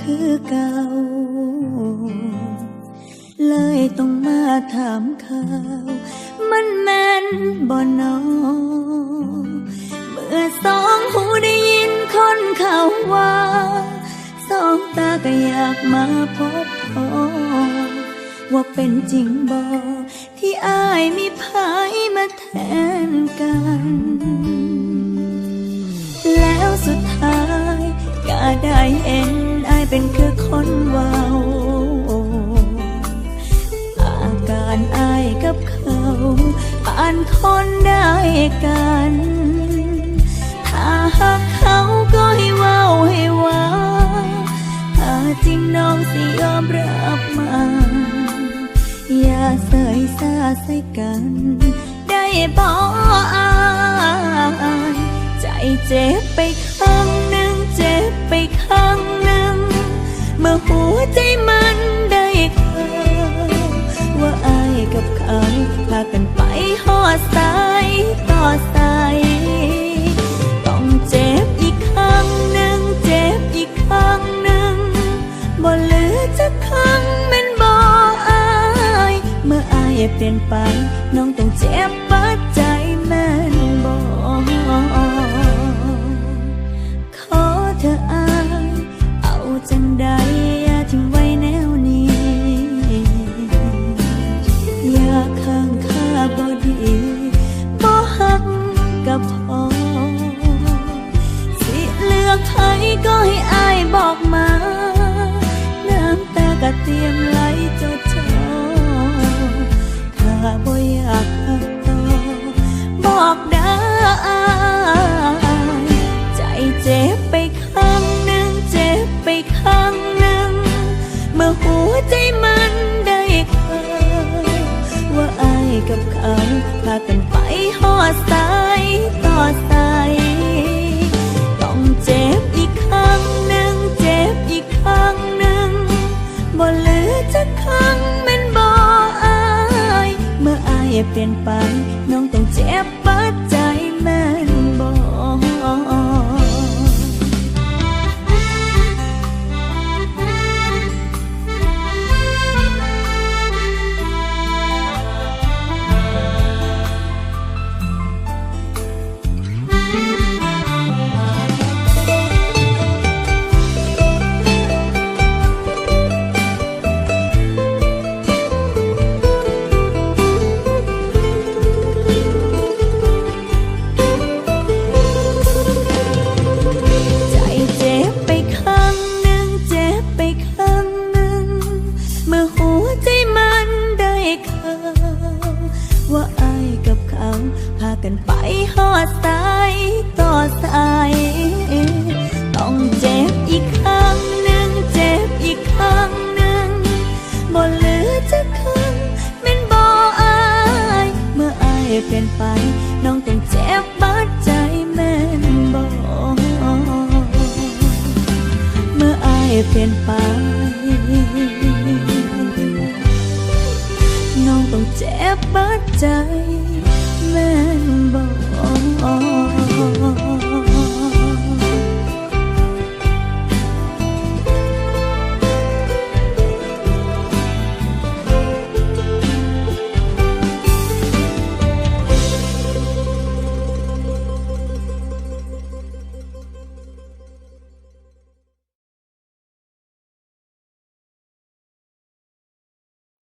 คือเก่า เลยต้องมาถามเขามันแม่นบ่นอเมื่อสองหูได้ยินคนเขาว่า สองตาก็อยากมาพบพอว่าเป็นจริงบ่ที่อายมีภายมาแทนกัน แล้วสุดท้ายก็ได้เห็น คือคนเว้าอาการอายกับเขาปานคนได้กัน ถ้าหากเขาก็ให้เว้าให้ว่าถ้าจริงน้องสิยอมรับมันอย่าเสยสาใส่กัน ได้บออายใจเจ็บไปข้งหนึ่งเจ็บไปข้างหนึ่ง หัวใจมันได้ข่าวว่าอายกับเขาพากันไปหอดสายต่อสายต้องเจ็บอีกครั้งหนึ่งเจ็บอีกครั้งหนึ่งบ่เหลือจะครั้งแมันบ่อาย เมื่ออายเปลี่ยนไปน้องต้องเจ็บ อกใครก็ให้อายบอกมา น้ำตาก็เตรียมไหลจดจอถ้าบ่อยากหักต่อบอกได้ใจเจ็บไปข้างหนึ่งเจ็บไปข้างหนึ่ง เมื่อหัวใจมันได้ข่าวว่าอายกับเขาพากันไปหอดสาย บ่เหลือจะครั้งแมันบ่อาย เมื่ออายเปลี่ยนไปน้องต้องเจ็บ นไป น้องต้องเจ็บบัดใจแม่นบอก เมื่ออายเปลี่ยนไป น้องต้องเจ็บบัดใจแม่น